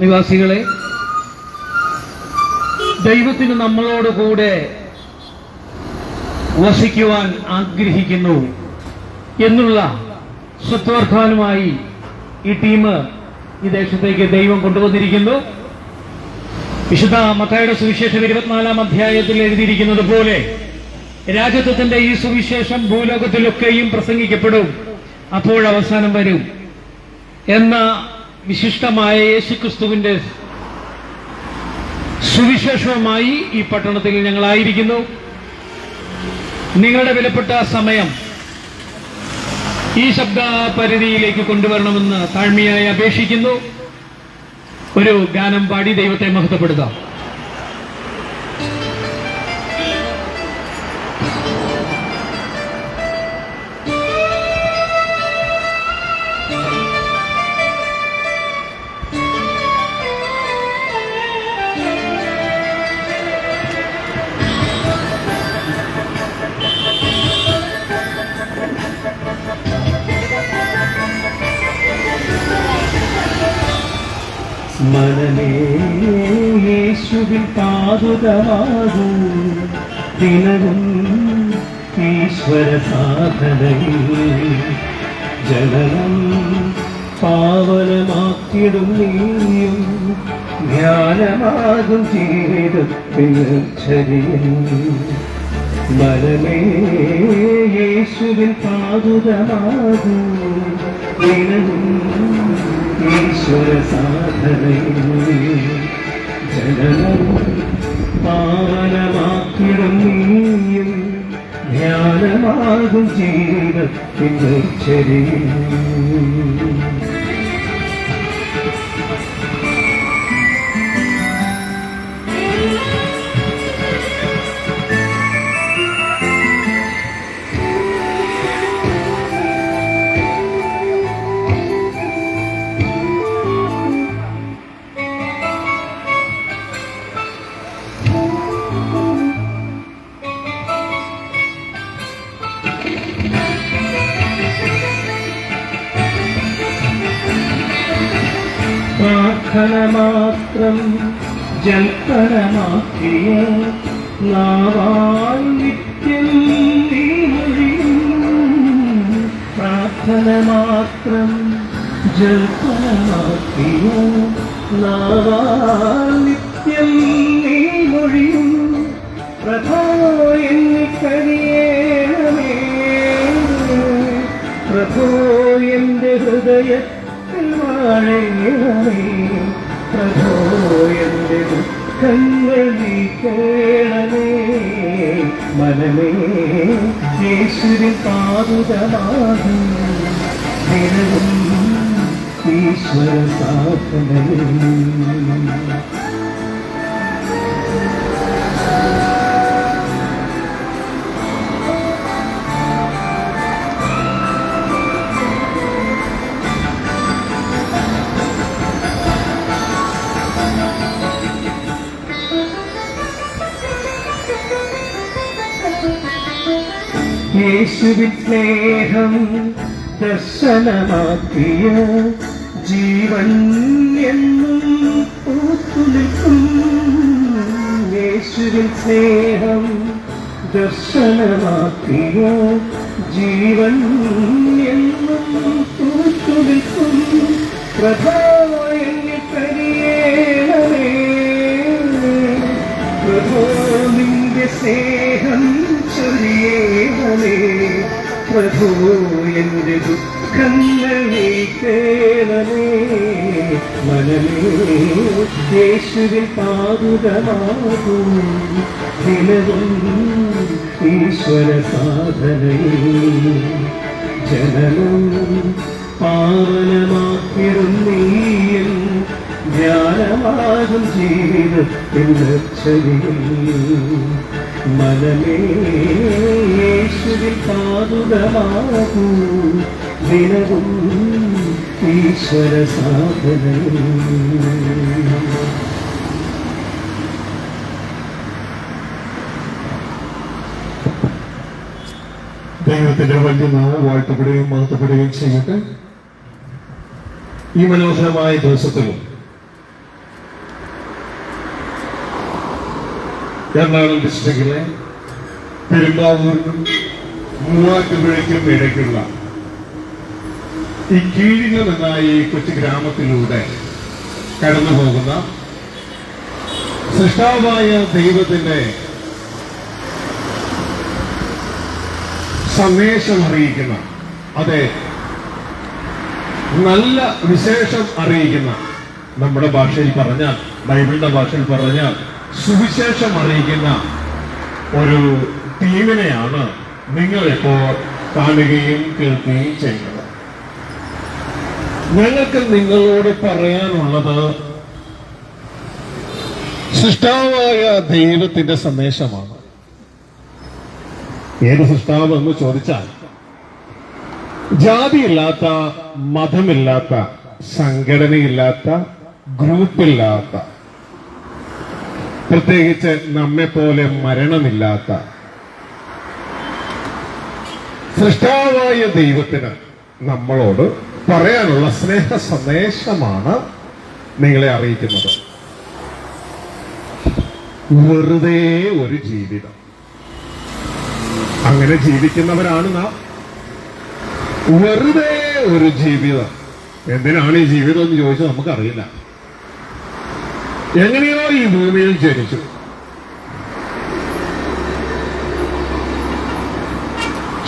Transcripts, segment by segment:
നിവാസികളെ ദൈവത്തിന് നമ്മളോട് കൂടെ വസിക്കുവാൻ ആഗ്രഹിക്കുന്നു എന്നുള്ള സത്വാർത്ഥാനുമായി ഈ ടീം ഈ ദേശത്തേക്ക് ദൈവം കൊണ്ടുവന്നിരിക്കുന്നു. വിശുദ്ധ മത്തായുടെ സുവിശേഷം ഇരുപത്തിനാലാം അധ്യായത്തിൽ എഴുതിയിരിക്കുന്നത് പോലെ രാജ്യത്വത്തിന്റെ ഈ സുവിശേഷം ഭൂലോകത്തിലൊക്കെയും പ്രസംഗിക്കപ്പെടും. അപ്പോഴവസാനം വരും. എന്ന വിശിഷ്ടമായ യേശുക്രിസ്തുവിന്റെ സുവിശേഷവുമായി ഈ പട്ടണത്തിൽ ഞങ്ങളായിരിക്കുന്നു. നിങ്ങളുടെ വിലപ്പെട്ട സമയം ഈ ശബ്ദ പരിധിയിലേക്ക് കൊണ്ടുവരണമെന്ന് താഴ്മയായി അപേക്ഷിക്കുന്നു. ഒരു ഗാനം പാടി ദൈവത്തെ മഹത്വപ്പെടുത്താം. മനമേ യേശുവിൻ പാതുകമാകൂ. ദിനവും ഈശ്വര സാധനയിൽ ജനനം പാവനമാക്കിടും നീയും. ധ്യാനമാകും ജീവിതത്തിൽ ചരിയും മനമേ യേശുവിൻ പാതുകമാകൂ. ദിനവും ജനനം പാവനമാക്കിടും ധ്യാനമാകും ജീവിതത്തിന്റെ ചരിയും പ്രാർത്ഥന മാത്രം ജൽപ്പനമാക്കിയ നാവാൽ നിത്യം പ്രാർത്ഥന മാത്രം ജൽപ്പനമാക്കിയ നാവാൽ നിത്യം നീ മൊഴിയും പ്രഭോ എന്റെ ഹൃദയത്തിൽ വാഴേണമേ പ്രഭോ എന്റെ ദുഃഖങ്ങൾ നീക്കേണമേ മനമേ യേശുവിൻ പാതുതമാകും ദിനവും ഈശ്വര സാധനയും യേശുവിൻ സ്നേഹം ദർശനമാക്കിയ ജീവൻ എന്നും പൂത്തുനിൽക്കും. യേശുവിൻ സ്നേഹം ദർശനമാക്കിയ ജീവൻ എന്നും പൂത്തുനിൽക്കും. പ്രഭോ എന്നിൽ കരിയേണമേ പ്രഭോ നിന്റെ സ്നേഹം ചൊരിയേണമേ പ്രഭു എന്റെ ദുഃഖങ്ങൾ നീക്കേണമേ മനമേ യേശുവിൽ പാതുകമാകൂ ദിനവും ഈശ്വര സാധനയിൽ ജനനം പാവനമാക്കിടും നീയും ധ്യാനമാകും ജീവിതത്തിൽ മനമേ യേശുവിൽ പാതുകമാകൂ ദിനവും ഈശ്വര സാധന ദൈവത്തിന്റെ വലിയ നാമം വാഴ്ത്തപ്പെടുകയും മാറ്റപ്പെടുകയും ചെയ്യട്ടെ? ഈ മനോഹരമായ ദിവസത്തിൽ എറണാകുളം ഡിസ്ട്രിക്റ്റിലെ പെരുമ്പാവൂരിനും മൂവാറ്റുപുഴയ്ക്കും ഇടയ്ക്കുള്ള ഈ കീഴിങ്ങൾ എന്ന ഈ കൊച്ചു ഗ്രാമത്തിലൂടെ കടന്നു പോകുന്ന സൃഷ്ടാവായ ദൈവത്തിന്റെ സന്ദേശം അറിയിക്കുന്ന അതെ നല്ല വിശേഷം അറിയിക്കുന്ന നമ്മുടെ ഭാഷയിൽ പറഞ്ഞാൽ ബൈബിളിന്റെ ഭാഷയിൽ പറഞ്ഞാൽ സുവിശേഷം അറിയിക്കുന്ന ഒരു ടീമിനെയാണ് നിങ്ങൾ ഇപ്പോൾ കാണുകയും കേൾക്കുകയും ചെയ്യുന്നത്. ഞങ്ങൾക്ക് നിങ്ങളോട് പറയാനുള്ളത് സൃഷ്ടാവായ ദൈവത്തിന്റെ സന്ദേശമാണ്. ഏത് സൃഷ്ടാവ് എന്ന് ചോദിച്ചാൽ ജാതിയില്ലാത്ത മതമില്ലാത്ത സംഘടനയില്ലാത്ത ഗ്രൂപ്പില്ലാത്ത പ്രത്യേകിച്ച് നമ്മെ പോലെ മരണമില്ലാത്ത സൃഷ്ടാവായ ദൈവത്തിന് നമ്മളോട് പറയാനുള്ള സ്നേഹ സന്ദേശമാണ് നിങ്ങളെ അറിയിക്കുന്നത്. വെറുതെ ഒരു ജീവിതം. അങ്ങനെ ജീവിക്കുന്നവരാണ് നാം. വെറുതെ ഒരു ജീവിതം. എന്തിനാണ് ഈ ജീവിതം എന്ന് ചോദിച്ചാൽ നമുക്കറിയില്ല. എങ്ങനെയോ ഈ ഭൂമിയിൽ ജനിച്ചു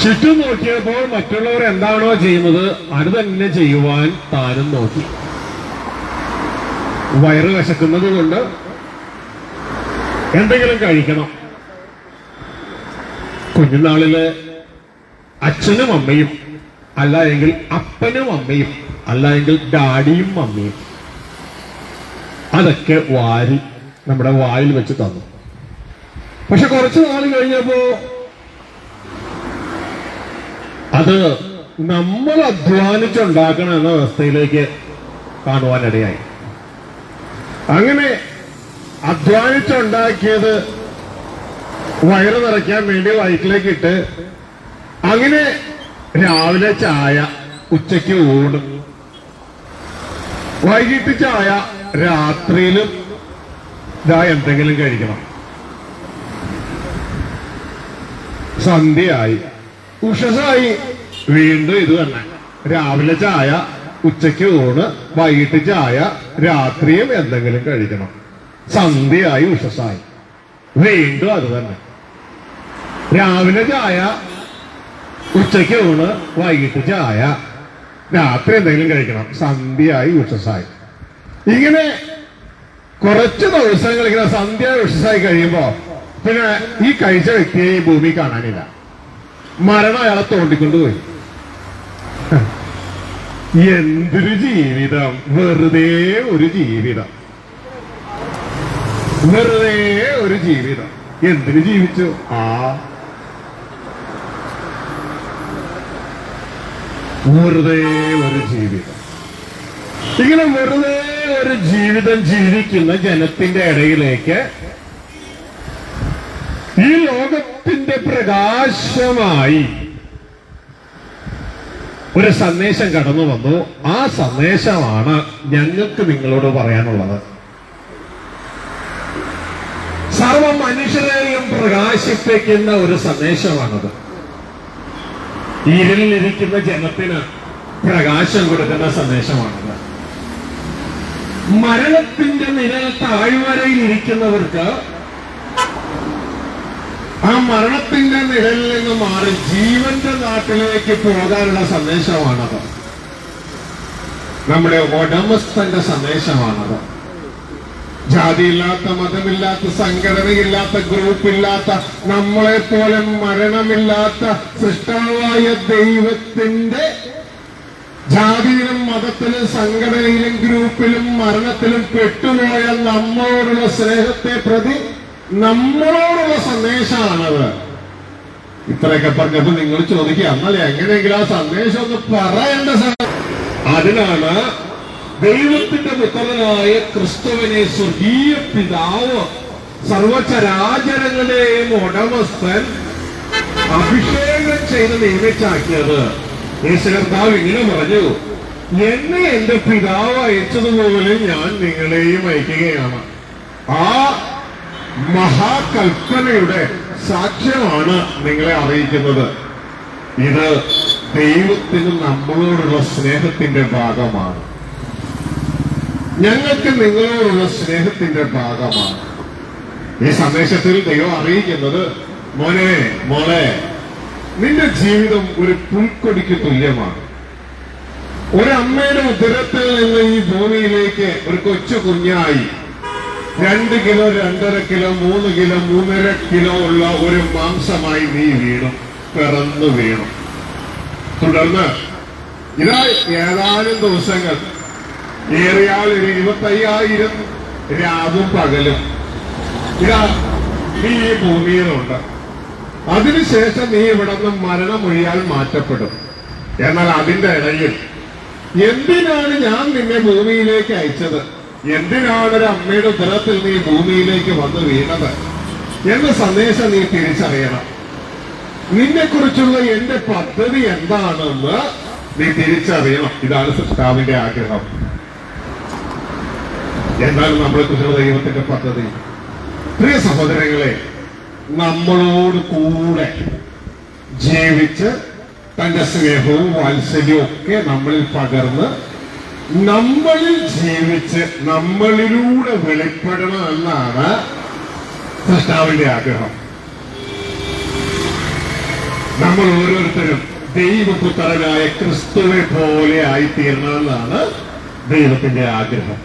ചുറ്റും നോക്കിയപ്പോൾ മറ്റുള്ളവർ എന്താണോ ചെയ്യുന്നത് അത് തന്നെ ചെയ്യുവാൻ താനും നോക്കി. വയറ് വിശക്കുന്നത് കൊണ്ട് എന്തെങ്കിലും കഴിക്കണം. കുഞ്ഞുനാളിൽ അച്ഛനും അമ്മയും അല്ല എങ്കിൽ അപ്പനും അമ്മയും അല്ല എങ്കിൽ ഡാഡിയും മമ്മിയും അതൊക്കെ വാരി നമ്മുടെ വായിൽ വെച്ച് തന്നു. പക്ഷെ കുറച്ചു നാൾ കഴിഞ്ഞപ്പോ അത് നമ്മൾ അധ്വാനിച്ചുണ്ടാക്കണം എന്ന അവസ്ഥയിലേക്ക് കാണുവാനിടയായി. അങ്ങനെ അധ്വാനിച്ചുണ്ടാക്കിയത് വയറ് നിറയ്ക്കാൻ വേണ്ടി വയറ്റിലേക്ക് ഇട്ട് അങ്ങനെ രാവിലെ ചായ ഉച്ചയ്ക്ക് ഊണ് വൈകിട്ട് ചായ രാത്രിയിലും ഇതാ എന്തെങ്കിലും കഴിക്കണം. സന്ധ്യയായി. ഉഷസായി. വീണ്ടും ഇത് തന്നെ. രാവിലെ ചായ ഉച്ചയ്ക്ക് ഊണ് വൈകിട്ട് ചായ രാത്രിയും എന്തെങ്കിലും കഴിക്കണം. സന്ധ്യയായി ഉഷസായി. വീണ്ടും അത് തന്നെ. രാവിലെ ചായ ഉച്ചയ്ക്ക് ഊണ് വൈകിട്ട് ചായ രാത്രി എന്തെങ്കിലും കഴിക്കണം. സന്ധ്യയായി ഉഷസായി. ഇങ്ങനെ കുറച്ച് ദിവസങ്ങൾ ഇങ്ങനെ സന്ധ്യ ഉഷസായി കഴിയുമ്പോ പിന്നെ ഈ കഴിച്ച വ്യക്തിയെ ഈ ഭൂമി കാണാനില്ല. മരണം അയാളെ തോണ്ടിക്കൊണ്ടുപോയി. എന്തൊരു ജീവിതം. വെറുതെ ഒരു ജീവിതം. വെറുതെ ഒരു ജീവിതം. എന്തിനു ജീവിച്ചു? ആ. വെറുതെ ഒരു ജീവിതം. ഇങ്ങനെ വെറുതെ ഒരു ജീവിതം ജീവിക്കുന്ന ജനത്തിന്റെ ഇടയിലേക്ക് ഈ ലോകത്തിന്റെ പ്രകാശമായി ഒരു സന്ദേശം കടന്നു വന്നു. ആ സന്ദേശമാണ് ഞങ്ങൾക്ക് നിങ്ങളോട് പറയാനുള്ളത്. സർവ മനുഷ്യരെയും പ്രകാശിപ്പിക്കുന്ന ഒരു സന്ദേശമാണത്. ഇരുളിലിരിക്കുന്ന ജനത്തിന് പ്രകാശം കൊടുക്കുന്ന സന്ദേശമാണത്. മരണത്തിന്റെ നിഴൽ താഴ്വരയിൽ ഇരിക്കുന്നവർക്ക് ആ മരണത്തിന്റെ നിഴലിൽ നിന്ന് മാറി ജീവന്റെ നാട്ടിലേക്ക് പോകാനുള്ള സന്ദേശമാണത്. നമ്മുടെ ഉടമസ്ഥന്റെ സന്ദേശമാണത്. ജാതിയില്ലാത്ത മതമില്ലാത്ത സംഘടനയില്ലാത്ത ഗ്രൂപ്പില്ലാത്ത നമ്മളെ പോലെ മരണമില്ലാത്ത സൃഷ്ടാവായ ദൈവത്തിന്റെ ജാതിയിലും മതത്തിലും സംഘടനയിലും ഗ്രൂപ്പിലും മരണത്തിലും പെട്ടുപോയ നമ്മളോടുള്ള സ്നേഹത്തെ പ്രതി നമ്മളോടുള്ള സന്ദേശമാണത്. ഇത്രയൊക്കെ പറഞ്ഞപ്പോ നിങ്ങൾ ചോദിക്കുക എന്നാലേ എങ്ങനെയെങ്കിലും ആ സന്ദേശം ഒന്ന് പറയേണ്ട അതിനാണ് ദൈവത്തിന്റെ പുത്രനായ ക്രിസ്തുവിനെ സ്വർഗീയ പിതാവ് സർവചരാചരങ്ങളുടെയും ഉടമസ്ഥൻ അഭിഷേകം ചെയ്ത് നിയമിച്ചാക്കിയത്. യേശു കർത്താവ് ഇങ്ങനെ പറഞ്ഞു എന്നെ എന്റെ പിതാവ് അയച്ചതുപോലെ ഞാൻ നിങ്ങളെയും അയക്കുകയാണ്. ആ മഹാകൽപ്പനയുടെ സാക്ഷ്യമാണ് നിങ്ങളെ അറിയിക്കുന്നത്. ഇത് ദൈവത്തിന് നമ്മളോടുള്ള സ്നേഹത്തിന്റെ ഭാഗമാണ്. ഞങ്ങൾക്ക് നിങ്ങളോടുള്ള സ്നേഹത്തിന്റെ ഭാഗമാണ്. ഈ സന്ദേശത്തിൽ ദൈവം അറിയിക്കുന്നത് മോനെ മോളെ നിന്റെ ജീവിതം ഒരു പുൽക്കൊടിക്ക് തുല്യമാണ്. ഒരമ്മയുടെ ഉദരത്തിൽ നിന്ന് ഈ ഭൂമിയിലേക്ക് ഒരു കൊച്ചു കുഞ്ഞായി രണ്ട് കിലോ രണ്ടര കിലോ മൂന്ന് കിലോ മൂന്നര കിലോ ഉള്ള ഒരു മാംസമായി നീ വീണു പിറന്നു വീണു. തുടർന്ന് ഇതാ ഏതാനും ദിവസങ്ങൾ. ഏറിയാൽ ഒരു ഇരുപത്തയ്യായിരം രാവും പകലും. ഇതാ നീ ഈ ഭൂമിയിലുണ്ട്. അതിനുശേഷം നീ ഇവിടെ നിന്ന് മരണമൊഴിയാൽ മാറ്റപ്പെടും. എന്നാൽ അതിന്റെ ഇടയിൽ എന്തിനാണ് ഞാൻ നിന്നെ ഭൂമിയിലേക്ക് അയച്ചത്? എന്തിനാണ് ഒരു അമ്മയുടെ ഉദരത്തിൽ നീ ഭൂമിയിലേക്ക് വന്ന് വീണത്? എന്ന സന്ദേശം നീ തിരിച്ചറിയണം. നിന്നെ കുറിച്ചുള്ള എന്റെ പദ്ധതി എന്താണെന്ന് നീ തിരിച്ചറിയണം. ഇതാണ് സൃഷ്ടാവിന്റെ ആഗ്രഹം. എന്താണ് നമ്മളെ കുറിച്ചുള്ള ദൈവത്തിന്റെ പദ്ധതി. പ്രിയ സഹോദരങ്ങളെ നമ്മളോട് കൂടെ ജീവിച്ച് തന്റെ സ്നേഹവും വാത്സല്യവും ഒക്കെ നമ്മളിൽ പകർന്ന് നമ്മളിൽ ജീവിച്ച് നമ്മളിലൂടെ വെളിപ്പെടണം എന്നാണ് സൃഷ്ടാവിന്റെ ആഗ്രഹം. നമ്മൾ ഓരോരുത്തരും ദൈവപുത്രനായ ക്രിസ്തുവെ പോലെ ആയിത്തീരണമെന്നാണ് ദൈവത്തിന്റെ ആഗ്രഹം.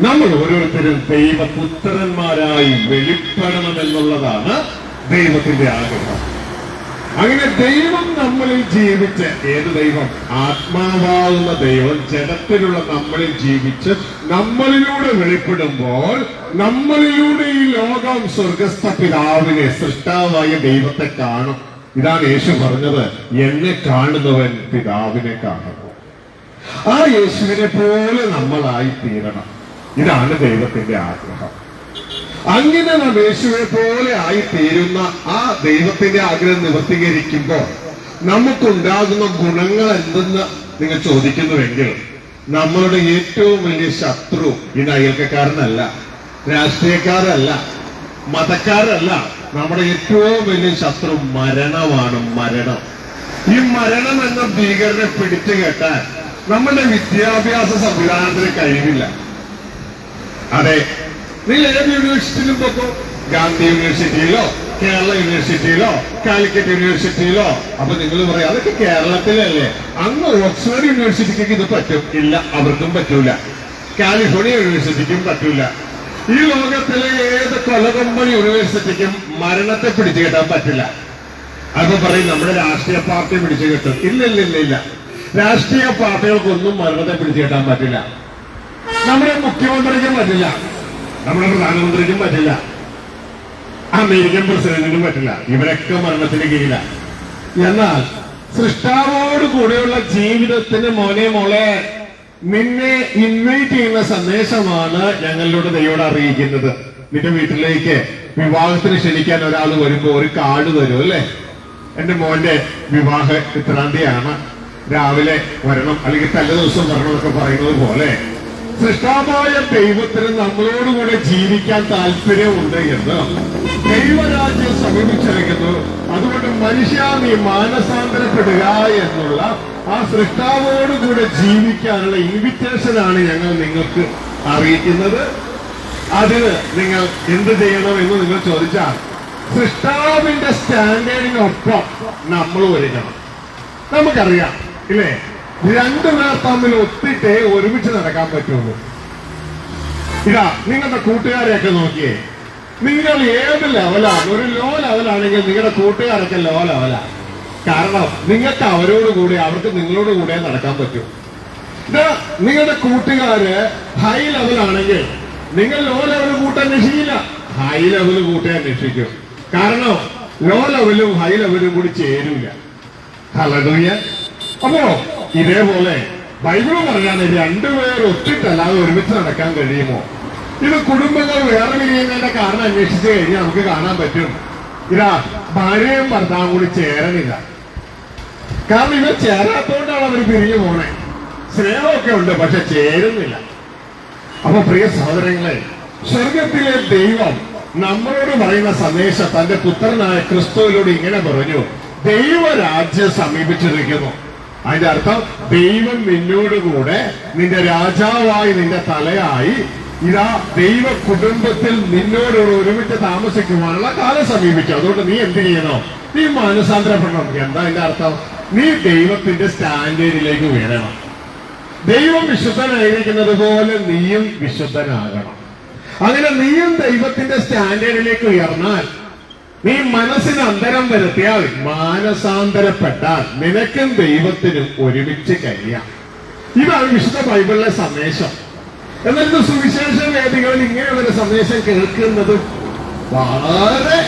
നമ്മൾ ഓരോരുത്തരും ദൈവപുത്രന്മാരായി വെളിപ്പെടണം എന്നുള്ളതാണ് ദൈവത്തിന്റെ ആഗ്രഹം. അങ്ങനെ ദൈവം നമ്മളിൽ ജീവിച്ച് ഏത് ദൈവം? ആത്മാവാകുന്ന ദൈവം ജഡത്തിലുള്ള നമ്മളിൽ ജീവിച്ച് നമ്മളിലൂടെ വെളിപ്പെടുമ്പോൾ നമ്മളിലൂടെ ഈ ലോകം സ്വർഗസ്ഥ പിതാവിനെ സൃഷ്ടാവായ ദൈവത്തെ കാണും. ഇതാണ് യേശു പറഞ്ഞത് എന്നെ കാണുന്നവൻ പിതാവിനെ കാണുന്നു. ആ യേശുവിനെ പോലെ നമ്മളായി തീരണം ഇതാണ് ദൈവത്തിന്റെ ആഗ്രഹം. അങ്ങനെ നാം യേശുവിനെ പോലെ ആയി തീരുന്ന ആ ദൈവത്തിന്റെ ആഗ്രഹം നിവർത്തീകരിക്കുമ്പോൾ നമുക്കുണ്ടാകുന്ന ഗുണങ്ങൾ എന്തെന്ന് നിങ്ങൾ ചോദിക്കുന്നുവെങ്കിൽ നമ്മളുടെ ഏറ്റവും വലിയ ശത്രു ഇത് അയൽക്കാരനല്ല രാഷ്ട്രീയക്കാരല്ല മതക്കാരല്ല. നമ്മുടെ ഏറ്റവും വലിയ ശത്രു മരണമാണ് മരണം. ഈ മരണം എന്ന ഭീകരനെ പിടിച്ചു കേട്ടാൽ നമ്മുടെ വിദ്യാഭ്യാസ സംവിധാനത്തിന് കഴിവില്ല. അതെ. നിങ്ങൾ ഏത് യൂണിവേഴ്സിറ്റിയിലും പോക്കോ? ഗാന്ധി യൂണിവേഴ്സിറ്റിയിലോ കേരള യൂണിവേഴ്സിറ്റിയിലോ കാലിക്കറ്റ് യൂണിവേഴ്സിറ്റിയിലോ അപ്പൊ നിങ്ങൾ പറയാം അതൊക്കെ കേരളത്തിലല്ലേ. അന്ന് ഓക്സ്ഫോർഡ് യൂണിവേഴ്സിറ്റിക്ക് ഇത് പറ്റും. ഇല്ല അവർക്കും പറ്റൂല. കാലിഫോർണിയ യൂണിവേഴ്സിറ്റിക്കും പറ്റൂല. ഈ ലോകത്തിലെ ഏത് കൊലകൊമ്പൻ യൂണിവേഴ്സിറ്റിക്കും മരണത്തെ പിടിച്ചു കെട്ടാൻ പറ്റില്ല. അപ്പൊ പറയും നമ്മുടെ രാഷ്ട്രീയ പാർട്ടി പിടിച്ചു കെട്ടും. ഇല്ല ഇല്ല ഇല്ല ഇല്ല. രാഷ്ട്രീയ പാർട്ടികൾക്കൊന്നും മരണത്തെ പിടിച്ചു കെട്ടാൻ പറ്റില്ല. നമ്മുടെ മുഖ്യമന്ത്രിക്കും പറ്റില്ല. നമ്മുടെ പ്രധാനമന്ത്രിക്കും പറ്റില്ല. അമേരിക്കൻ പ്രസിഡന്റിനും പറ്റില്ല. ഇവരൊക്കെ മരണത്തിന് കീഴിലാണ് എന്നാൽ സൃഷ്ടാവോട് കൂടെയുള്ള ജീവിതത്തിന് മോനെ മോളെ നിന്നെ ഇൻവൈറ്റ് ചെയ്യുന്ന സന്ദേശമാണ് ഞങ്ങളിലൂടെ ദൈവോട് അറിയിക്കുന്നത്. നിന്റെ വീട്ടിലേക്ക് വിവാഹത്തിന് ക്ഷണിക്കാൻ ഒരാൾ വരുമ്പോ ഒരു കാർഡ് തരും അല്ലേ? എന്റെ മോന്റെ വിവാഹം ഇത്രാന്തിയാണ് രാവിലെ വരണം അല്ലെങ്കിൽ തലേ ദിവസം വരണം എന്നൊക്കെ പറയുന്നത് പോലെ സൃഷ്ടാവായ ദൈവത്തിന് നമ്മളോടുകൂടെ ജീവിക്കാൻ താല്പര്യമുണ്ട് എന്ന് ദൈവരാജ്യം സമീപിച്ചിരിക്കുന്നു. അതുകൊണ്ട് മനുഷ്യ നീ മാനസാന്തരപ്പെടുക എന്നുള്ള ആ സൃഷ്ടാവോടുകൂടെ ജീവിക്കാനുള്ള ഇൻവിറ്റേഷനാണ് ഞങ്ങൾ നിങ്ങൾക്ക് അറിയിക്കുന്നത്. അതിന് നിങ്ങൾ എന്ത് ചെയ്യണം എന്ന് നിങ്ങൾ ചോദിച്ചാൽ സൃഷ്ടാവിന്റെ സ്റ്റാൻഡേർഡിനൊപ്പം നമ്മൾ ഒരുങ്ങണം. നമുക്കറിയാം ഇല്ലേ? രണ്ടുപേർ തമ്മിൽ ഒത്തിട്ടേ ഒരുമിച്ച് നടക്കാൻ പറ്റുള്ളൂ. ഇതാ നിങ്ങളുടെ കൂട്ടുകാരെയൊക്കെ നോക്കിയേ. നിങ്ങൾ ഏത് ലെവലാണ്? ഒരു ലോ ലെവലാണെങ്കിൽ നിങ്ങളുടെ കൂട്ടുകാരൊക്കെ ലോ ലെവലാ കാരണം നിങ്ങൾക്ക് അവരോട് കൂടി അവർക്ക് നിങ്ങളോട് കൂടെ നടക്കാൻ പറ്റും. നിങ്ങളുടെ കൂട്ടുകാര് ഹൈ ലെവലാണെങ്കിൽ നിങ്ങൾ ലോ ലെവൽ കൂട്ടാൻ അന്വേഷിക്കില്ല ഹൈ ലെവൽ കൂട്ടാൻ അന്വേഷിക്കും. കാരണം ലോ ലെവലും ഹൈ ലെവലും കൂടി ചേരൂല. ഹലോ അപ്പോ ഇതേപോലെ ബൈബിൾ പറഞ്ഞാൽ രണ്ടുപേർ ഒത്തിട്ടല്ലാതെ ഒരുമിച്ച് നടക്കാൻ കഴിയുമോ? ഇത് കുടുംബങ്ങൾ വേറെ പിരിയുന്നതിന്റെ കാരണം അന്വേഷിച്ച് കഴിഞ്ഞാൽ നമുക്ക് കാണാൻ പറ്റും. ഇതാ ഭാര്യയും ഭർത്താവും കൂടി ചേരണില്ല. കാരണം ഇവർ ചേരാത്തോണ്ടാണ് അവർ പിരിഞ്ഞു പോണേ. സ്നേഹമൊക്കെ ഉണ്ട് പക്ഷെ ചേരുന്നില്ല. അപ്പൊ പ്രിയ സഹോദരങ്ങളെ സ്വർഗത്തിലെ ദൈവം നമ്മളോട് പറയുന്ന സന്ദേശം തന്റെ പുത്രനായ ക്രിസ്തുവിലൂടെ ഇങ്ങനെ പറഞ്ഞു. ദൈവരാജ്യം സമീപിച്ചിരിക്കുന്നു. അതിന്റെ അർത്ഥം ദൈവം നിന്നോടുകൂടെ നിന്റെ രാജാവായി നിന്റെ തലയായി ഇതാ ദൈവ കുടുംബത്തിൽ നിന്നോടുകൂടെ ഒരുമിച്ച് താമസിക്കുവാനുള്ള കാലം സമീപിച്ചു. അതുകൊണ്ട് നീ എന്ത് ചെയ്യണോ? നീ മാനസാന്തരപ്പെടണം. എന്താ അതിന്റെ അർത്ഥം? നീ ദൈവത്തിന്റെ സ്റ്റാൻഡേർഡിലേക്ക് ഉയരണം. ദൈവം വിശുദ്ധനായിരിക്കുന്നത് പോലെ നീയും വിശുദ്ധനാകണം. അങ്ങനെ നീയും ദൈവത്തിന്റെ സ്റ്റാൻഡേർഡിലേക്ക് ഉയർന്നാൽ നീ മനസ്സിന് അന്തരം വരുത്തിയാൽ മാനസാന്തരപ്പെട്ടാൽ നിനക്കും ദൈവത്തിനും ഒരുമിച്ച് കഴിയാം. ഇതാണ് വിശുദ്ധ ബൈബിളിലെ സന്ദേശം. എന്നിട്ട് സുവിശേഷ വേദികളിൽ ഇങ്ങനെയുള്ളൊരു സന്ദേശം കേൾക്കുന്നത് വളരെ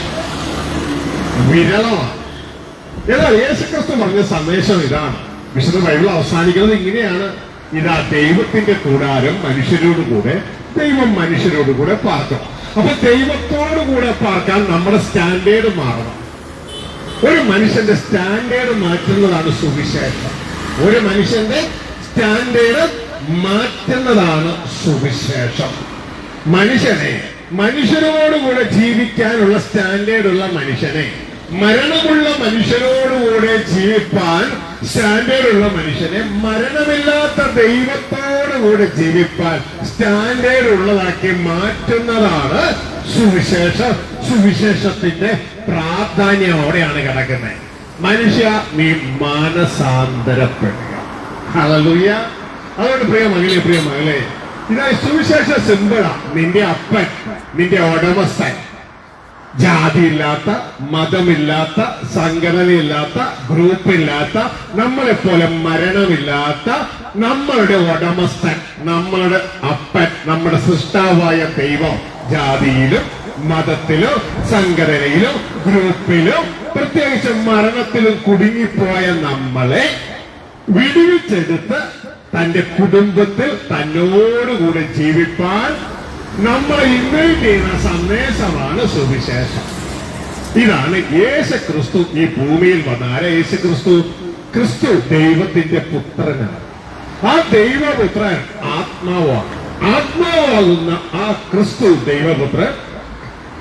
വിരളമാണ്. എന്നാൽ യേശുക്രിസ്തു പറഞ്ഞ സന്ദേശം ഇതാണ്. വിശുദ്ധ ബൈബിൾ അവസാനിക്കുന്നത് ഇങ്ങനെയാണ്. ഇതാ ദൈവത്തിന്റെ കൂടാരം മനുഷ്യരോട് കൂടെ ദൈവം മനുഷ്യരോട് കൂടെ പാർക്കണം അപ്പൊ ദൈവത്തോട് കൂടെ പാർക്കാൻ നമ്മുടെ സ്റ്റാൻഡേർഡ് മാറണം. ഒരു മനുഷ്യന്റെ സ്റ്റാൻഡേർഡ് മാറ്റുന്നതാണ് സുവിശേഷം. ഒരു മനുഷ്യന്റെ സ്റ്റാൻഡേർഡ് മാറ്റുന്നതാണ് സുവിശേഷം. മനുഷ്യനെ മനുഷ്യരോടുകൂടെ ജീവിക്കാനുള്ള സ്റ്റാൻഡേർഡുള്ള മനുഷ്യനെ മരണമുള്ള മനുഷ്യരോടുകൂടെ ജീവിപ്പാൻ സ്റ്റാൻഡേർഡ് ഉള്ള മനുഷ്യനെ മരണമില്ലാത്ത ദൈവത്തോടുകൂടെ ജീവിപ്പാൻ സ്റ്റാൻഡേർഡ് ഉള്ളതാക്കി മാറ്റുന്നതാണ് സുവിശേഷം സുവിശേഷത്തിന്റെ പ്രാധാന്യം അവിടെയാണ് കിടക്കുന്നത്. മനുഷ്യ നീ മാനസാന്തരപ്പെടുക. ഹല്ലേലൂയ. അതുകൊണ്ട് പ്രിയ മകളെ പ്രിയ മകളെ ഇതാ സുവിശേഷ സിമ്പിളാ നിന്റെ അപ്പൻ നിന്റെ ഉടമസ്ഥൻ. ജാതിയില്ലാത്ത മതമില്ലാത്ത സംഘടനയില്ലാത്ത ഗ്രൂപ്പില്ലാത്ത നമ്മളെപ്പോലെ മരണമില്ലാത്ത നമ്മളുടെ ഉടമസ്ഥൻ നമ്മളുടെ അപ്പൻ നമ്മുടെ സൃഷ്ടാവായ ദൈവം ജാതിയിലും മതത്തിലും സംഘടനയിലും ഗ്രൂപ്പിലും പ്രത്യേകിച്ച് മരണത്തിലും കുടുങ്ങിപ്പോയ നമ്മളെ വിടുവിച്ചെടുത്ത് തന്റെ കുടുംബത്തിൽ തന്നോടുകൂടെ ജീവിപ്പാൻ നമ്മളെ ഇൻവൈറ്റ് ചെയ്യുന്ന സന്ദേശമാണ് സുവിശേഷം. ഇതാണ് യേശു ക്രിസ്തു ഈ ഭൂമിയിൽ വന്ന. ആരെ യേശു ക്രിസ്തു ക്രിസ്തു ദൈവത്തിന്റെ പുത്രനാണ്. ആ ദൈവപുത്രൻ ആത്മാവാണ്. ആത്മാവാകുന്ന ആ ക്രിസ്തു ദൈവപുത്രൻ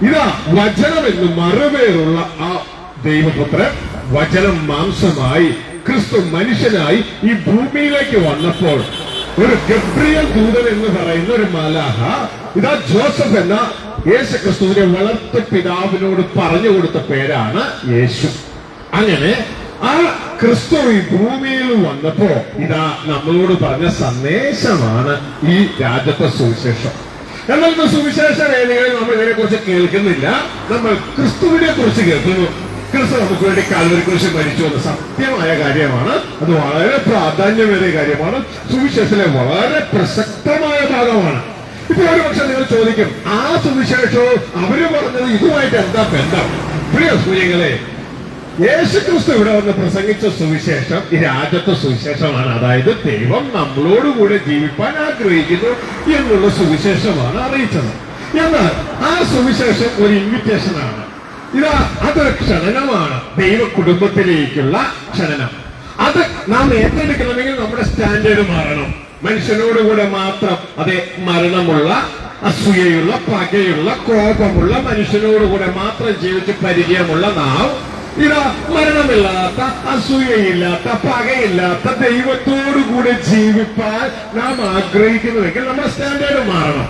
ഇതാ വചനം എന്ന് മറുപേരുള്ള ആ ദൈവപുത്രൻ വചനം മാംസമായി ക്രിസ്തു മനുഷ്യനായി ഈ ഭൂമിയിലേക്ക് വന്നപ്പോൾ ഒരു ഗബ്രിയൽ ദൂതൻ എന്ന് പറയുന്ന ഒരു മലാഹ ഇതാ ജോസഫ് എന്ന യേശു ക്രിസ്തുവിനെ വളർത്ത പിതാവിനോട് പറഞ്ഞു കൊടുത്ത പേരാണ് യേശു. അങ്ങനെ ആ ക്രിസ്തു ഈ ഭൂമിയിൽ വന്നപ്പോ ഇതാ നമ്മളോട് പറഞ്ഞ സന്ദേശമാണ് ഈ രാജ്യത്തെ സുവിശേഷം. എന്നാൽ സുവിശേഷ വേദികളിൽ നമ്മൾ ഇതിനെ കുറിച്ച് കേൾക്കുന്നില്ല. നമ്മൾ ക്രിസ്തുവിനെ കുറിച്ച് കേൾക്കുന്നു. ക്രിസ്തു നമുക്ക് വേണ്ടി കാൽവരി കുറിച്ച് മരിച്ചു എന്ന സത്യമായ കാര്യമാണ്. അത് വളരെ പ്രാധാന്യമേറിയ കാര്യമാണ്. സുവിശേഷത്തിലെ വളരെ പ്രസക്തമായ ഭാഗമാണ്. ഇപ്പൊ ഒരു പക്ഷെ നിങ്ങൾ ചോദിക്കും ആ സുവിശേഷവും അവർ പറഞ്ഞത് ഇതുമായിട്ട് എന്താ ബന്ധം? പ്രിയ സൂര്യങ്ങളെ യേശു ക്രിസ്തു ഇവിടെ വന്ന് പ്രസംഗിച്ച സുവിശേഷം ഈ രാജ്യത്തെ സുവിശേഷമാണ്. അതായത് ദൈവം നമ്മളോടുകൂടെ ജീവിപ്പാൻ ആഗ്രഹിക്കുന്നു എന്നുള്ള സുവിശേഷമാണ് അറിയിച്ചത്. എന്നാൽ ആ സുവിശേഷം ഒരു ഇൻവിറ്റേഷൻ ആണ്. ഇതാ അതൊരു ക്ഷണനമാണ് ദൈവ കുടുംബത്തിലേക്കുള്ള ക്ഷണനം. അത് നാം ഏറ്റെടുക്കണമെങ്കിൽ നമ്മുടെ സ്റ്റാൻഡേർഡ് മാറണം. മനുഷ്യനോടുകൂടെ മാത്രം അതെ മരണമുള്ള അസൂയയുള്ള പകയുള്ള കോപമുള്ള മനുഷ്യനോടുകൂടെ മാത്രം ജീവിച്ച് പരിചയമുള്ള നാം ഇതാ മരണമില്ലാത്ത അസൂയയില്ലാത്ത പകയില്ലാത്ത ദൈവത്തോടുകൂടെ ജീവിപ്പാൻ നാം ആഗ്രഹിക്കുന്നുവെങ്കിൽ നമ്മുടെ സ്റ്റാൻഡേർഡ് മാറണം.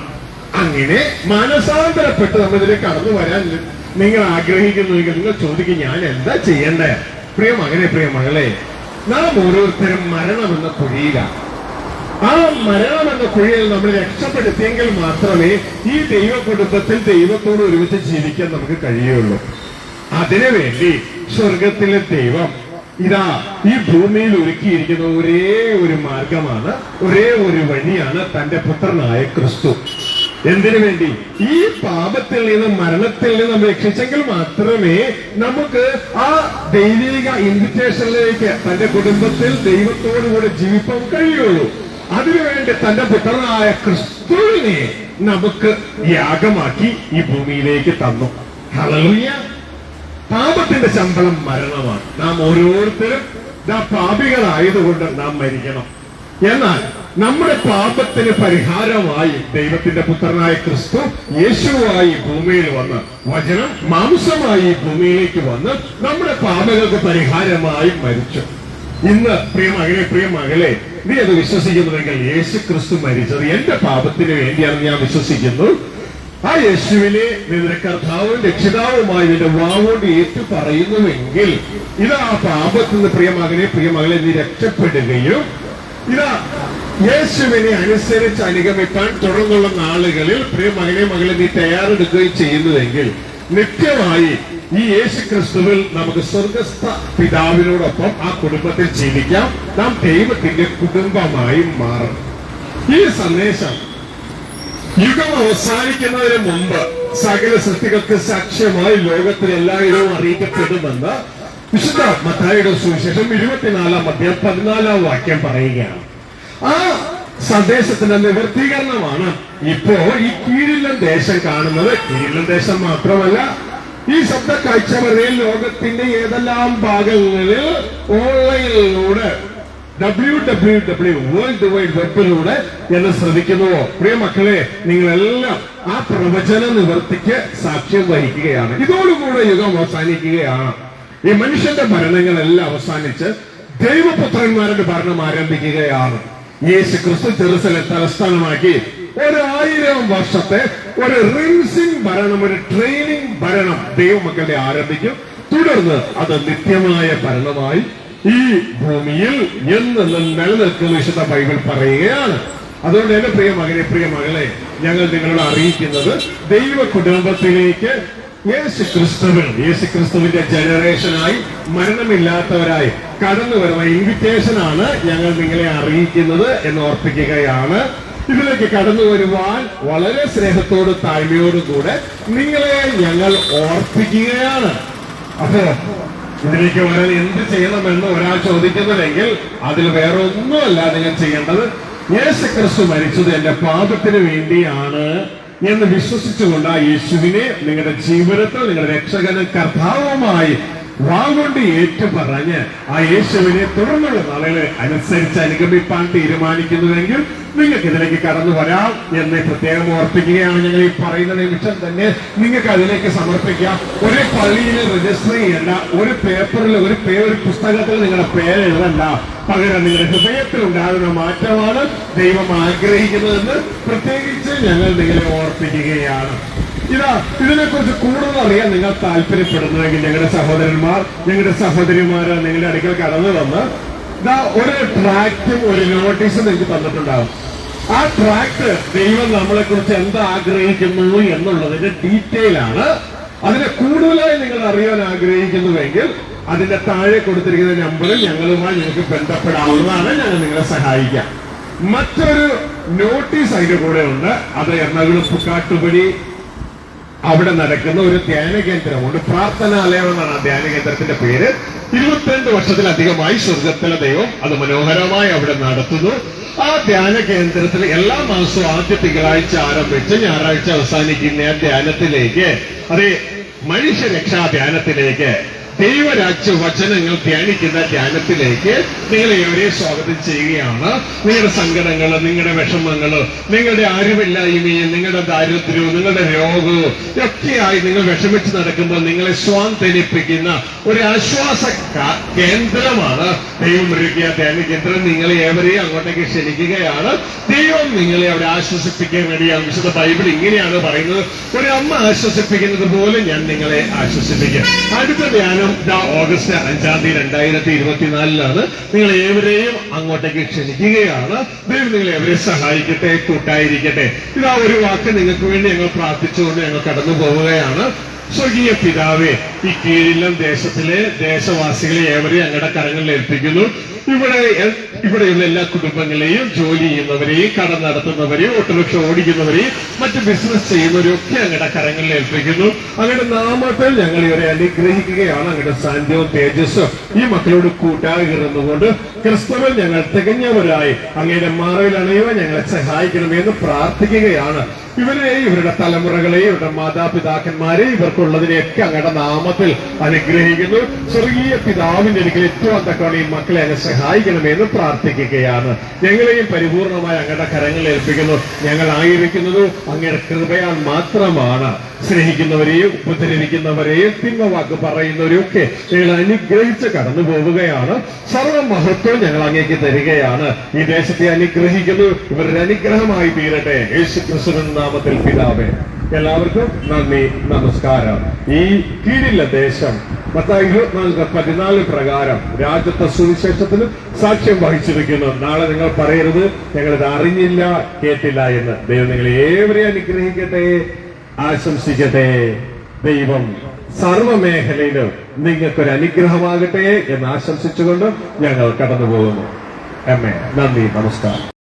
അങ്ങനെ മാനസാന്തരപ്പെട്ട് നമ്മളിതിലേക്ക് കടന്നു വരാൻ നിങ്ങൾ ആഗ്രഹിക്കുന്നുവെങ്കിൽ നിങ്ങൾ ചോദിക്കും ഞാൻ എന്താ ചെയ്യണ്ടേ? പ്രിയ മകനെ പ്രിയ മകളെ നാം ഓരോരുത്തരും മരണമെന്ന കുഴിയിലാണ് ആ മരണം എന്ന കുഴിയിൽ നമ്മൾ രക്ഷപ്പെടുത്തിയെങ്കിൽ മാത്രമേ ഈ ദൈവ കുടുംബത്തിൽ ദൈവത്തോട് ഒരുമിച്ച് ജീവിക്കാൻ നമുക്ക് കഴിയുള്ളൂ. അതിനുവേണ്ടി സ്വർഗത്തിലെ ദൈവം ഇതാ ഈ ഭൂമിയിൽ ഒരുക്കിയിരിക്കുന്ന ഒരേ ഒരു മാർഗമാണ് ഒരേ ഒരു വഴിയാണ് തന്റെ പുത്രനായ ക്രിസ്തു. എന്തിനു വേണ്ടി? ഈ പാപത്തിൽ നിന്ന് മരണത്തിൽ നിന്ന് രക്ഷിച്ചെങ്കിൽ മാത്രമേ നമുക്ക് ആ ദൈവിക ഇൻവിറ്റേഷനിലേക്ക് തന്റെ കുടുംബത്തിൽ ദൈവത്തോടുകൂടെ ജീവിക്കാൻ കഴിയുള്ളൂ. അതിനുവേണ്ടി തന്റെ പുത്രനായ ക്രിസ്തുവിനെ നമുക്ക് യാഗമാക്കി ഈ ഭൂമിയിലേക്ക് തന്നു. ഹല്ലേലൂയ പാപത്തിന്റെ ശമ്പളം മരണമാണ്. നാം ഓരോരുത്തരും പാപികളായതുകൊണ്ട് നാം മരിക്കണം. എന്നാൽ നമ്മുടെ പാപത്തിന് പരിഹാരമായി ദൈവത്തിന്റെ പുത്രനായ ക്രിസ്തു യേശുവായി ഭൂമിയിൽ വന്ന് വചനം മാംസമായി ഭൂമിയിലേക്ക് വന്ന് നമ്മുടെ പാപങ്ങൾക്ക് പരിഹാരമായി മരിച്ചു. ഇന്ന് പ്രിയ മകനെ പ്രിയ മകളെ നീ അത് വിശ്വസിക്കുന്നുവെങ്കിൽ യേശു ക്രിസ്തു മരിച്ചത് എന്റെ പാപത്തിന് വേണ്ടിയാണ് ഞാൻ വിശ്വസിക്കുന്നു. ആ യേശുവിനെ നിന്റെ കർത്താവും രക്ഷിതാവുമായി നിന്റെ വാവോട് ഏറ്റു പറയുന്നുവെങ്കിൽ ഇത് ആ പാപത്തിൽ നിന്ന് പ്രിയ മകനെ പ്രിയ മകളെ നീ രക്ഷപ്പെടുകയും ഇതാ യേശുവിനെ അനുസരിച്ച് അനുഗമിക്കാൻ തുടർന്നുള്ള നാളുകളിൽ പ്രിയ മകനെ മകളെ നീ തയ്യാറെടുക്കുകയും ചെയ്യുന്നുവെങ്കിൽ നിത്യമായി ഈ യേശു ക്രിസ്തുവിൽ നമുക്ക് സ്വർഗസ്ഥ പിതാവിനോടൊപ്പം ആ കുടുംബത്തിൽ ജീവിക്കാം. നാം ദൈവത്തിന്റെ കുടുംബമായി മാറും ഈ സന്ദേശം യുഗം അവസാനിക്കുന്നതിന് മുമ്പ് സകല സൃഷ്ടികൾക്ക് സാക്ഷ്യമായി ലോകത്തിൽ എല്ലായിടവും അറിയിക്കപ്പെടുമെന്ന് വിശുദ്ധ മത്തായിയുടെ സുവിശേഷം ഇരുപത്തിനാലാം അധ്യായം പതിനാലാം വാക്യം പറയുകയാണ്. ആ സന്ദേശത്തിന്റെ നിവർത്തീകരണമാണ് ഇപ്പോ ഈ കീഴിലൻ ദേശം കാണുന്നത്. കീഴിലൻ ദേശം മാത്രമല്ല ഈ ശബ്ദ കാഴ്ചവരയിൽ ലോകത്തിന്റെ ഏതെല്ലാം ഭാഗങ്ങളിൽ ഓൺലൈനിലൂടെ W W W world wide വെബിലൂടെ എന്നെ ശ്രമിക്കുന്നുവോ പ്രിയ മക്കളെ നിങ്ങളെല്ലാം ആ പ്രവചന നിവർത്തിക്ക് സാക്ഷ്യം വഹിക്കുകയാണ്. ഇതോടുകൂടെ യുഗം അവസാനിക്കുകയാണ്. ഈ മനുഷ്യന്റെ ഭരണങ്ങളെല്ലാം അവസാനിച്ച് ദൈവപുത്രന്മാരുടെ ഭരണം ആരംഭിക്കുകയാണ്. യേശു ക്രിസ്തു ചെറുസല തലസ്ഥാനമാക്കി ഒരായിരം വർഷത്തെ ഒരു റിൻസിംഗ് ഭരണം ഒരു ട്രെയിനിങ് ഭരണം ദൈവമക്കളെ ആരംഭിക്കും. തുടർന്ന് അത് നിത്യമായ ഭരണമായി ഈ ഭൂമിയിൽ എന്ന് നിലനിൽക്കുന്ന വിശുദ്ധ ബൈബിൾ പറയുകയാണ്. അതുകൊണ്ട് എന്റെ പ്രിയ മകനെ പ്രിയ മകളെ ഞങ്ങൾ നിങ്ങളോട് അറിയിക്കുന്നത് ദൈവ കുടുംബത്തിലേക്ക് യേശു ക്രിസ്തുവിൽ യേശു ക്രിസ്തുവിന്റെ ജനറേഷനായി മരണമില്ലാത്തവരായി കടന്നു വരുന്ന ഇൻവിറ്റേഷൻ ആണ് ഞങ്ങൾ നിങ്ങളെ അറിയിക്കുന്നത് എന്ന് ഓർപ്പിക്കുകയാണ്. ഇതിലേക്ക് കടന്നു വരുവാൻ വളരെ സ്നേഹത്തോടും താഴ്മയോടും കൂടെ നിങ്ങളെ ഞങ്ങൾ ഓർപ്പിക്കുകയാണ്. അപ്പോ ഇതിലേക്ക് വരാൻ എന്ത് ചെയ്യണമെന്ന് ഒരാൾ ചോദിക്കുന്നുവെങ്കിൽ അതിൽ വേറെ ഒന്നുമല്ല നിങ്ങൾ ചെയ്യേണ്ടത്. യേശു ക്രിസ്തു മരിച്ചത് എന്റെ പാപത്തിന് വേണ്ടിയാണ്. എന്ന് വിശ്വസിച്ചുകൊണ്ട് ആ യേശുവിനെ നിങ്ങളുടെ ജീവിതത്തിൽ നിങ്ങളുടെ രക്ഷകനും കർത്താവുമായി വാഗൊണ്ട് ഏറ്റു പറഞ്ഞ് ആ യേശുവിനെ തുടർന്നുള്ള നാളുകളെ അനുസരിച്ച് അനുഗമിപ്പാൻ തീരുമാനിക്കുന്നുവെങ്കിൽ നിങ്ങൾക്ക് ഇതിലേക്ക് കടന്നു വരാം എന്ന് പ്രത്യേകം ഓർപ്പിക്കുകയാണ് ഞങ്ങൾ ഈ പറയുന്ന നിമിഷം തന്നെ. നിങ്ങൾക്ക് അതിലേക്ക് സമർപ്പിക്കാം. ഒരു പള്ളിയിൽ രജിസ്റ്റർ ചെയ്യണ്ട ഒരു പേപ്പറിൽ ഒരു പേ ഒരു പുസ്തകത്തിൽ നിങ്ങളുടെ പേര് എഴുതണ്ട. പകരം നിങ്ങളുടെ ഹൃദയത്തിൽ ഉണ്ടാകുന്ന മാറ്റമാണ് ദൈവം ആഗ്രഹിക്കുന്നതെന്ന് പ്രത്യേകിച്ച് ഞങ്ങൾ നിങ്ങളെ ഓർപ്പിക്കുകയാണ്. ഇതാ ഇതിനെക്കുറിച്ച് കൂടുതൽ അറിയാൻ നിങ്ങൾ താല്പര്യപ്പെടുന്നുവെങ്കിൽ ഞങ്ങളുടെ സഹോദരന്മാർ ഞങ്ങളുടെ സഹോദരിമാര് നിങ്ങളുടെ അടുക്കൽ കടന്നു വന്ന് ഇതാ ഒരു ട്രാക്റ്റും ഒരു നോട്ടീസും നിങ്ങൾക്ക് തന്നിട്ടുണ്ടാവും. ആ ട്രാക്ട് ദൈവം നമ്മളെ കുറിച്ച് എന്താ ആഗ്രഹിക്കുന്നു എന്നുള്ളതിന്റെ ഡീറ്റെയിൽ ആണ്. അതിനെ കൂടുതലായി നിങ്ങൾ അറിയാൻ ആഗ്രഹിക്കുന്നുവെങ്കിൽ അതിന്റെ താഴെ കൊടുത്തിരിക്കുന്ന നമ്പറിൽ ഞങ്ങളുമായി നിങ്ങൾക്ക് ബന്ധപ്പെടാവുന്നതാണ്. ഞങ്ങൾ നിങ്ങളെ സഹായിക്കാം. മറ്റൊരു നോട്ടീസ് അതിന്റെ കൂടെ ഉണ്ട്. അത് എറണാകുളം പുക്കാട്ടുപടി അവിടെ നടക്കുന്ന ഒരു ധ്യാന കേന്ദ്രമുണ്ട് പ്രാർത്ഥനാലയം എന്നാണ് ആ ധ്യാന കേന്ദ്രത്തിന്റെ പേര്. ഇരുപത്തിരണ്ട് വർഷത്തിലധികമായി സ്വർഗത്തിലെ ദൈവം അത് മനോഹരമായി അവിടെ നടത്തുന്നു. ആ ധ്യാന കേന്ദ്രത്തിൽ എല്ലാ മാസവും ആദ്യ തിങ്കളാഴ്ച ആരംഭിച്ച് ഞായറാഴ്ച അവസാനിക്കുന്ന ധ്യാനത്തിലേക്ക് അതെ മനുഷ്യരക്ഷാ ധ്യാനത്തിലേക്ക് ദൈവരാജ്യ വചനങ്ങൾ ധ്യാനിക്കുന്ന ധ്യാനത്തിലേക്ക് നിങ്ങളെ ഏവരെ സ്വാഗതം ചെയ്യുകയാണ്. നിങ്ങളുടെ സങ്കടങ്ങൾ നിങ്ങളുടെ വിഷമങ്ങൾ നിങ്ങളുടെ അറിവില്ലായ്മയും നിങ്ങളുടെ ദാരിദ്ര്യവും നിങ്ങളുടെ രോഗവും ഒക്കെയായി നിങ്ങൾ വിഷമിച്ച് നടക്കുമ്പോൾ നിങ്ങളെ സ്വാന്തനിപ്പിക്കുന്ന ഒരു ആശ്വാസ കേന്ദ്രമാണ് ദൈവം ഒരുക്കിയ ധ്യാന കേന്ദ്രം. നിങ്ങളെ ഏവരെയും അങ്ങോട്ടേക്ക് ക്ഷണിക്കുകയാണ്. ദൈവം നിങ്ങളെ അവിടെ ആശ്വസിപ്പിക്കാൻ വേണ്ടിയാണ്. വിശുദ്ധ ബൈബിൾ ഇങ്ങനെയാണ് പറയുന്നത്. ഒരു അമ്മ ആശ്വസിപ്പിക്കുന്നത് പോലെ ഞാൻ നിങ്ങളെ ആശ്വസിപ്പിക്കാം. അടുത്ത ധ്യാനം ഓഗസ്റ്റ് അഞ്ചാം തീയതി രണ്ടായിരത്തി ഇരുപത്തിനാലിലാണ് നിങ്ങൾ ഏവരെയും അങ്ങോട്ടേക്ക് ക്ഷണിക്കുകയാണ്. ദൈവം നിങ്ങൾ എവരെ സഹായിക്കട്ടെ കൂട്ടായിരിക്കട്ടെ. ഇതാ ഒരു വാക്ക് നിങ്ങൾക്ക് വേണ്ടി ഞങ്ങൾ പ്രാർത്ഥിച്ചുകൊണ്ട് ഞങ്ങൾ കടന്നു പോവുകയാണ് സ്വർഗീയ പിതാവേ ഈ കീഴിലും ദേശത്തിലെ ദേശവാസികളെ ഏവരെയും ഞങ്ങളുടെ കരങ്ങളിൽ ഏൽപ്പിക്കുന്നു. ഇവിടെ ഇവിടെയുള്ള എല്ലാ കുടുംബങ്ങളെയും ജോലി ചെയ്യുന്നവരെയും കട നടത്തുന്നവരെയും ഓട്ടോറിക്ഷ ഓടിക്കുന്നവരെയും മറ്റ് ബിസിനസ് ചെയ്യുന്നവരെയും ഒക്കെ അങ്ങയുടെ കരങ്ങളിൽ ഏൽപ്പിക്കുന്നു. അങ്ങയുടെ നാമത്തിൽ ഞങ്ങൾ ഇവരെ അനുഗ്രഹിക്കുകയാണ്. അങ്ങയുടെ സാന്നിധ്യവും തേജസ്സും ഈ മക്കളോട് കൂട്ടാകിരുന്നുകൊണ്ട് ക്രിസ്തുവിൽ ഞങ്ങൾ തികഞ്ഞവരായി അങ്ങയുടെ മാറവിൽ അണയുവാൻ ഞങ്ങളെ സഹായിക്കണമെന്ന് പ്രാർത്ഥിക്കുകയാണ്. ഇവരെയും ഇവരുടെ തലമുറകളെയും ഇവരുടെ മാതാപിതാക്കന്മാരെ ഇവർക്കുള്ളതിനെയൊക്കെ അങ്ങയുടെ നാമത്തിൽ അനുഗ്രഹിക്കുന്നു. സ്വർഗീയ പിതാവിന്റെ എനിക്ക് ഏറ്റവും തക്കവണ ഈ മക്കളെ അങ്ങ് സഹായിക്കണമെന്ന് പ്രാർത്ഥിക്കുകയാണ്. ഞങ്ങളെയും പരിപൂർണമായി അങ്ങയുടെ കരങ്ങളിൽ ഏൽപ്പിക്കുന്നു. ഞങ്ങൾ ആയിരിക്കുന്നത് അങ്ങയുടെ കൃപയാൽ മാത്രമാണ്. സ്നേഹിക്കുന്നവരെയും ഉപദ്രവിക്കുന്നവരെയും തിന്മ വാക്ക് പറയുന്നവരെയും ഒക്കെ ഞങ്ങൾ അനുഗ്രഹിച്ച് കടന്നു പോവുകയാണ്. സർവമഹത്വം ഞങ്ങൾ അങ്ങേക്ക് തരികയാണ്. ഈ ദേശത്തെ അനുഗ്രഹിക്കുന്നു. ഇവരുടെ അനുഗ്രഹമായി തീരട്ടെ. യേശു ക്രിസ്തുവിൻ നാമത്തിൽ പിതാവേ എല്ലാവർക്കും നന്ദി നമസ്കാരം. ഈ കീഴിലെ ദേശം മത്തായി ഇരുപത്തിനാല് പതിനാല് പ്രകാരം രാജ്യത്തെ സുവിശേഷത്തിന് സാക്ഷ്യം വഹിച്ചിരിക്കുന്നു. നാളെ നിങ്ങൾ പറയരുത് ഞങ്ങളിത് അറിഞ്ഞില്ല കേട്ടില്ല എന്ന് ദൈവം നിങ്ങളെ ഏവരെ അനുഗ്രഹിക്കട്ടെ. ആശംസിക്കട്ടെ ദൈവം സർവമേഖലയിലും നിങ്ങൾക്കൊരു അനുഗ്രഹമാകട്ടെ എന്ന് ആശംസിച്ചുകൊണ്ട് ഞങ്ങൾ കടന്നു പോകുന്നു എ നന്ദി നമസ്കാരം.